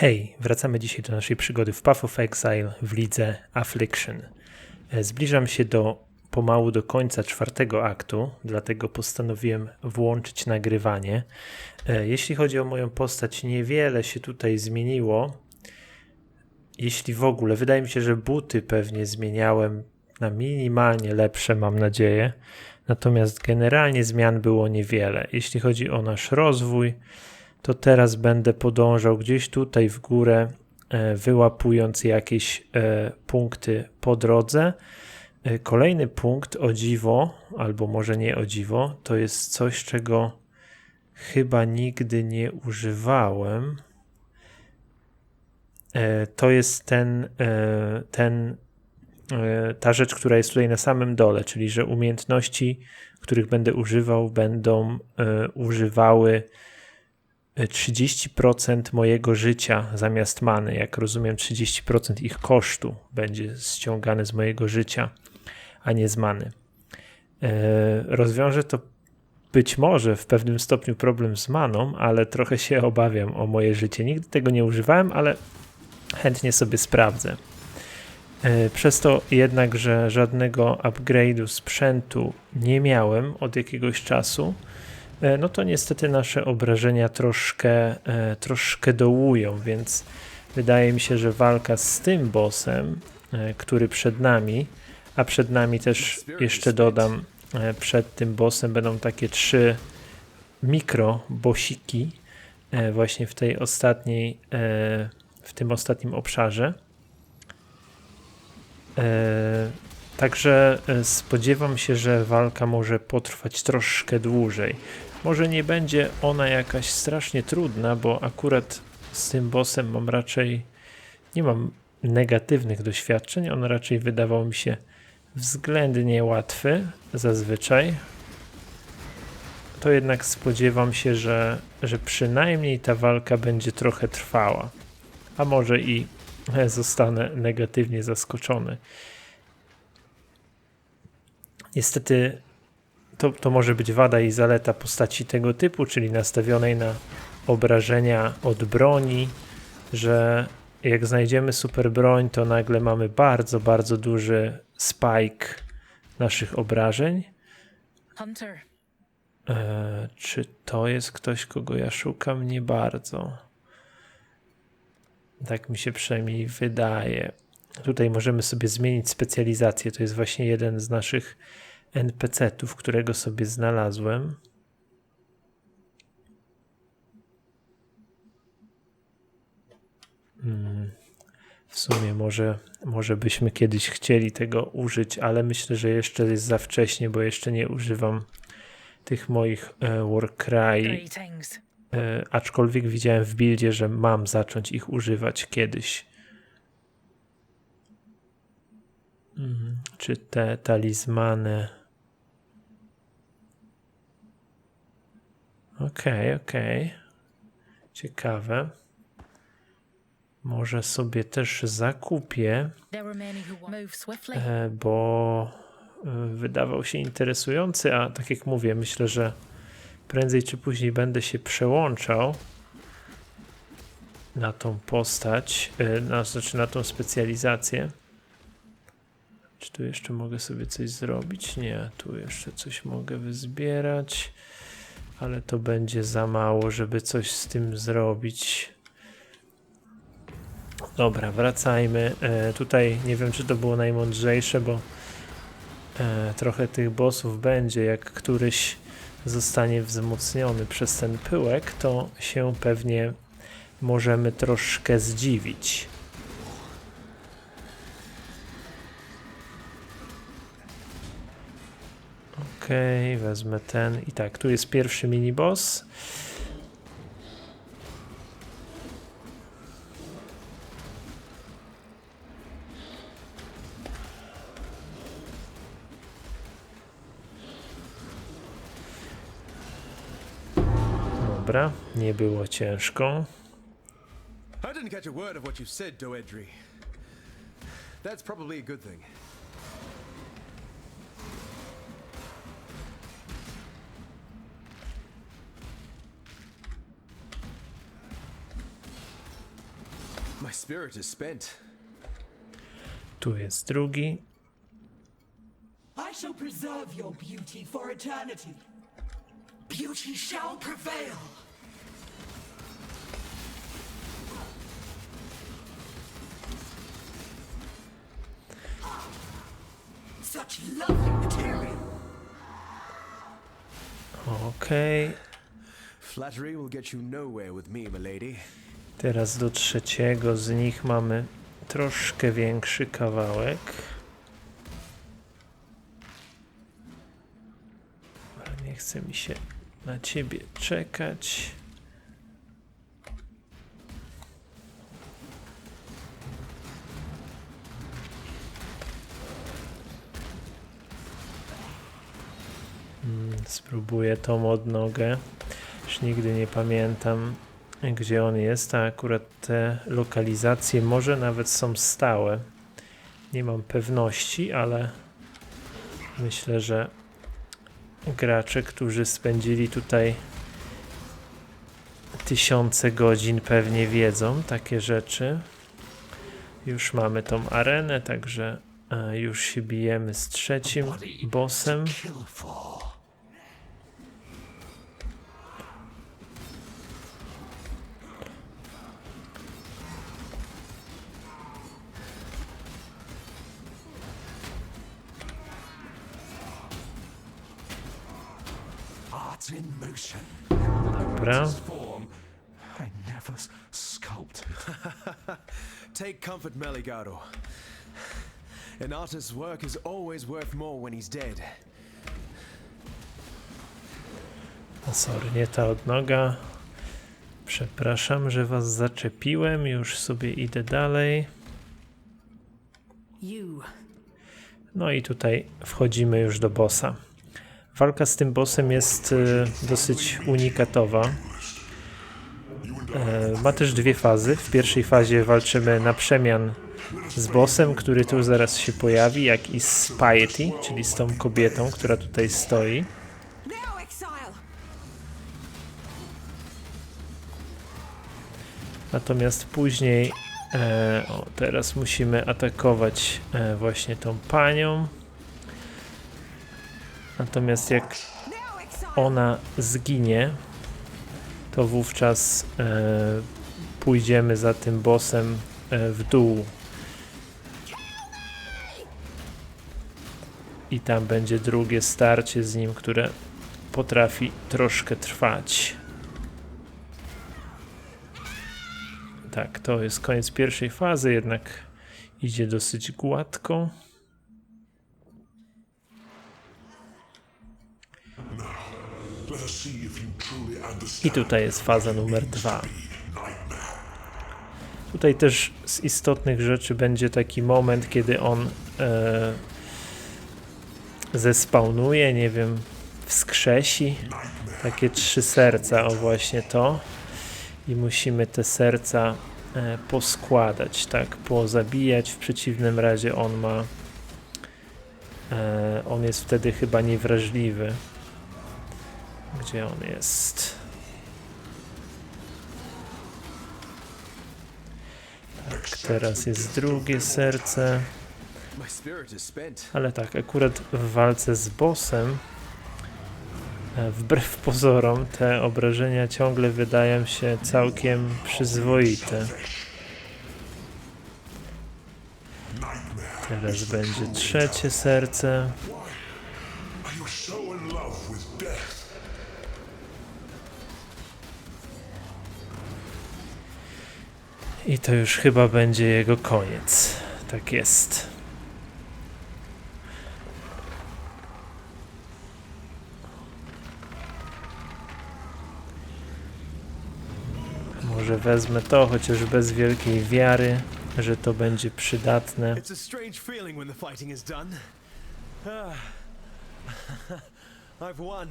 Hej, wracamy dzisiaj do naszej przygody w Path of Exile w lidze Affliction. E, Zbliżam się do pomału do końca czwartego aktu, dlatego postanowiłem włączyć nagrywanie. E, Jeśli chodzi o moją postać, niewiele się tutaj zmieniło. Jeśli w ogóle, wydaje mi się, że buty pewnie zmieniałem na minimalnie lepsze, mam nadzieję. Natomiast generalnie zmian było niewiele. Jeśli chodzi o nasz rozwój, to teraz będę podążał gdzieś tutaj w górę, e, wyłapując jakieś e, punkty po drodze. E, Kolejny punkt, o dziwo, albo może nie o dziwo, to jest coś, czego chyba nigdy nie używałem. To jest ten, ten, ta rzecz, która jest tutaj na samym dole, czyli że umiejętności, których będę używał, będą używały 30% mojego życia zamiast many. Jak rozumiem, 30% ich kosztu będzie ściągane z mojego życia, a nie z many. E, Rozwiąże to być może w pewnym stopniu problem z maną, ale trochę się obawiam o moje życie. Nigdy tego nie używałem, ale chętnie sobie sprawdzę. E, Przez to jednak, że żadnego upgrade'u sprzętu nie miałem od jakiegoś czasu, no to niestety nasze obrażenia troszkę, e, troszkę dołują, więc wydaje mi się, że walka z tym bossem, e, który przed nami, a przed nami też jeszcze dodam, e, przed tym bossem będą takie trzy mikro bosiki e, właśnie w tej ostatniej, e, w tym ostatnim obszarze. E, Także e, spodziewam się, że walka może potrwać troszkę dłużej. Może nie będzie ona jakaś strasznie trudna, bo akurat z tym bossem mam raczej nie mam negatywnych doświadczeń. On raczej wydawał mi się względnie łatwy zazwyczaj. To jednak spodziewam się, że, że przynajmniej ta walka będzie trochę trwała. A może i zostanę negatywnie zaskoczony. Niestety to, to może być wada i zaleta postaci tego typu, czyli nastawionej na obrażenia od broni, że jak znajdziemy super broń, to nagle mamy bardzo, bardzo duży spike naszych obrażeń. Hunter, E, czy to jest ktoś, kogo ja szukam? Nie bardzo. Tak mi się przynajmniej wydaje. Tutaj możemy sobie zmienić specjalizację. To jest właśnie jeden z naszych NPC-ów, którego sobie znalazłem. Mm, W sumie może, może byśmy kiedyś chcieli tego użyć, ale myślę, że jeszcze jest za wcześnie, bo jeszcze nie używam tych moich e, Warcry. E, aczkolwiek widziałem w buildzie, że mam zacząć ich używać kiedyś. Mhm. Czy te talizmany. Okej, okej. Ciekawe. Może sobie też zakupię, e, bo e, wydawał się interesujący, a tak jak mówię, myślę, że prędzej czy później będę się przełączał na tą postać, e, na, znaczy na tą specjalizację. Czy tu jeszcze mogę sobie coś zrobić? Nie, tu jeszcze coś mogę wyzbierać, ale to będzie za mało, żeby coś z tym zrobić. Dobra, wracajmy. E, tutaj nie wiem, czy to było najmądrzejsze, bo e, trochę tych bossów będzie, jak któryś zostanie wzmocniony przez ten pyłek, to się pewnie możemy troszkę zdziwić. Okej, wezmę ten. I tak, tu jest pierwszy mini boss. Dobra, nie było ciężko. I didn't catch a word of what you said. That's probably a good thing. My spirit is spent. Tu jest drugi. I shall preserve your beauty for eternity. Beauty shall prevail. Such lovely material. Okej. Flattery will get you nowhere with me, milady. Teraz do trzeciego z nich mamy troszkę większy kawałek. Ale nie chce mi się na ciebie czekać. Mm, Spróbuję tą odnogę. Już nigdy nie pamiętam, gdzie on jest, a akurat te lokalizacje może nawet są stałe. Nie mam pewności, ale myślę, że gracze, którzy spędzili tutaj tysiące godzin, pewnie wiedzą takie rzeczy. Już mamy tą arenę, także e, już się bijemy z trzecim bossem. In motion. Dobra. I never sculpted. Take comfort, Meligaro. An artist's work is always worth more when he's dead. No sorry, nie ta odnoga. Przepraszam, że was zaczepiłem. Już sobie idę dalej. You. No i tutaj wchodzimy już do bossa. Walka z tym bossem jest e, dosyć unikatowa. E, ma też dwie fazy. W pierwszej fazie walczymy na przemian z bossem, który tu zaraz się pojawi, jak i z Piety, czyli z tą kobietą, która tutaj stoi. Natomiast później, e, o, teraz musimy atakować e, właśnie tą panią. Natomiast jak ona zginie, to wówczas e, pójdziemy za tym bossem e, w dół. I tam będzie drugie starcie z nim, które potrafi troszkę trwać. Tak, to jest koniec pierwszej fazy, jednak idzie dosyć gładko. I tutaj jest faza numer dwa. Tutaj też z istotnych rzeczy będzie taki moment, kiedy on e, zespawnuje, nie wiem, wskrzesi takie trzy serca, o właśnie to. I musimy te serca e, poskładać, tak, pozabijać. W przeciwnym razie on ma, e, on jest wtedy chyba niewrażliwy. Gdzie on jest? Tak, teraz jest drugie serce. Ale tak, akurat w walce z bossem, e, wbrew pozorom, te obrażenia ciągle wydają się całkiem przyzwoite. Teraz będzie trzecie serce. I to już chyba będzie jego koniec. Tak jest. Może wezmę to, chociaż bez wielkiej wiary, że to będzie przydatne. Ah. I've won.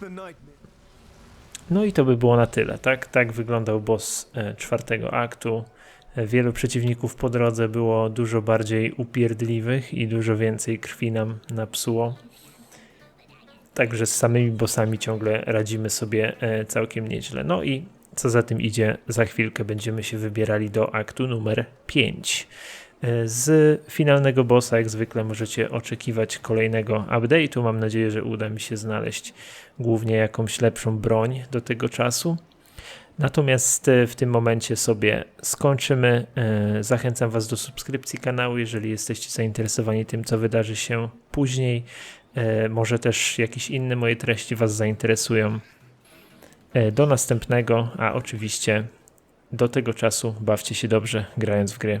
The nightmare. No i to by było na tyle, tak? Tak wyglądał boss e, czwartego aktu. E, Wielu przeciwników po drodze było dużo bardziej upierdliwych i dużo więcej krwi nam napsuło. Także z samymi bossami ciągle radzimy sobie e, całkiem nieźle. No i co za tym idzie, za chwilkę będziemy się wybierali do aktu numer 5. Z finalnego bossa, jak zwykle, możecie oczekiwać kolejnego update'u. Mam nadzieję, że uda mi się znaleźć głównie jakąś lepszą broń do tego czasu. Natomiast e, w tym momencie sobie skończymy. E, Zachęcam Was do subskrypcji kanału, jeżeli jesteście zainteresowani tym, co wydarzy się później. E, Może też jakieś inne moje treści Was zainteresują. E, Do następnego, a oczywiście do tego czasu bawcie się dobrze grając w gry.